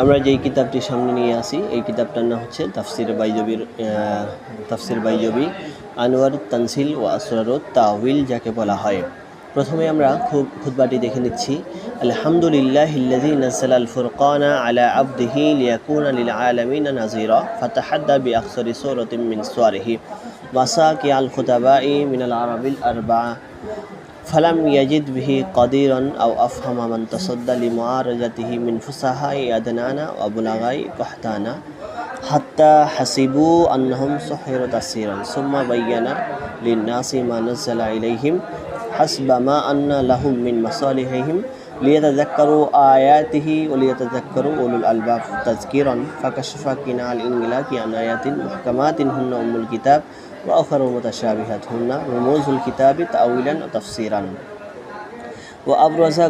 আমরা যেই কিতাবটি সামনে নিয়ে আসি, এই কিতাবটার নাম হচ্ছে তাফসির বাইজবির তাফসির বাইজবি আনোয়ার তানসিল ও আসরারত তাউইল যাকে বলা হয়। প্রথমে আমরা খুব, খুতবাটি দেখে নিচ্ছি, আলহামদুলিল্লাহ ইল্লাযী নাযালা আল ফুরকানা আলা আবদিহি লিয়াকুনা লিল আলামিন নাযীরা ফাতাহাদ্দা বিআকসারি সূরাতিন মিন সুওয়ারিহি ওয়াসাকি আল খুতাবাই মিন আল আরাবিল আরবা'a فلم يجد به قديرا أو أفهم من تصدى لمعارضته من فصحاء أدنانا وبلغاء قحطانا حتى حسبوا أنهم سحروا تسيرا ثم بين للناس ما نزل إليهم حسب ما أن لهم من مصالحهم ليتذكروا آياته وليتذكروا أولو الألباب. تذكيرا فكشف كناع الإنجلاك عن آيات محكمات هن أم الكتاب وأخر متشابهات هن رموز الكتاب تأويلا وتفسيرا. وأبرز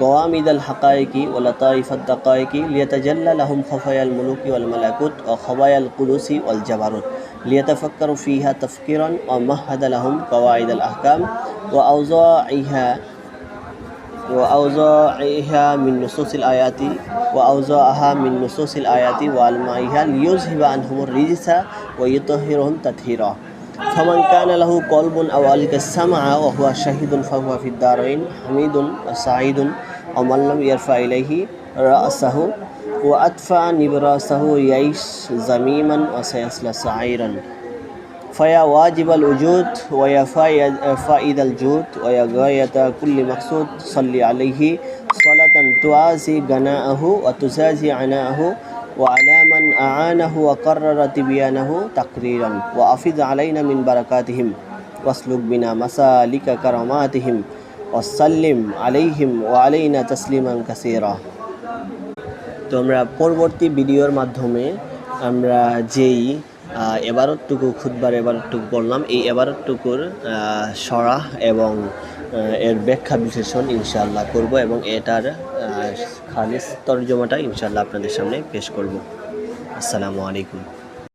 قوامد الحقائق ولطائف الدقائق ليتجلى لهم خفايا الملوك والملكوت وخبايا القدس والجبروت. ليتفكروا فيها تفكيرا ومهد لهم قواعد الأحكام وأوضاعها وأوضاعها من نصوص الآيات وأوضاعها من نصوص الآيات وألمائها ليذهب عنهم الرجس ويطهرهم تطهيرا. فمن كان له قلب أو ألقى السمع وهو شهيد فهو في الدارين حميد وسعيد ومن لم يرفع إليه رأسه وأدفع نبراسه يعيش زميما وسيصلى سعيرا. فيا واجب الوجود ويا فايد- فائد الجود ويا غاية كل مقصود صلي عليه صلاة توازي غناءه وتزازي عناءه وعلى من أعانه وقرر تبيانه تقريرا وأفض علينا من بركاتهم واسلك بنا مسالك كراماتهم وسلم عليهم وعلينا تسليما كثيرا তো আমরা পরবর্তী ভিডিওর মাধ্যমে আমরা যেই আহ, এবারতটুকু খুদবার এবারটুকু বললাম। এই এবারতটুকুর আহ, সরাহ এবং এর ব্যাখ্যা বিশ্লেষণ ইনশাআল্লাহ করব এবং এটার খালিজ তর্জমাটা ইনশাআল্লাহ আপনাদের সামনে পেশ করব। আসসালামু আলাইকুম।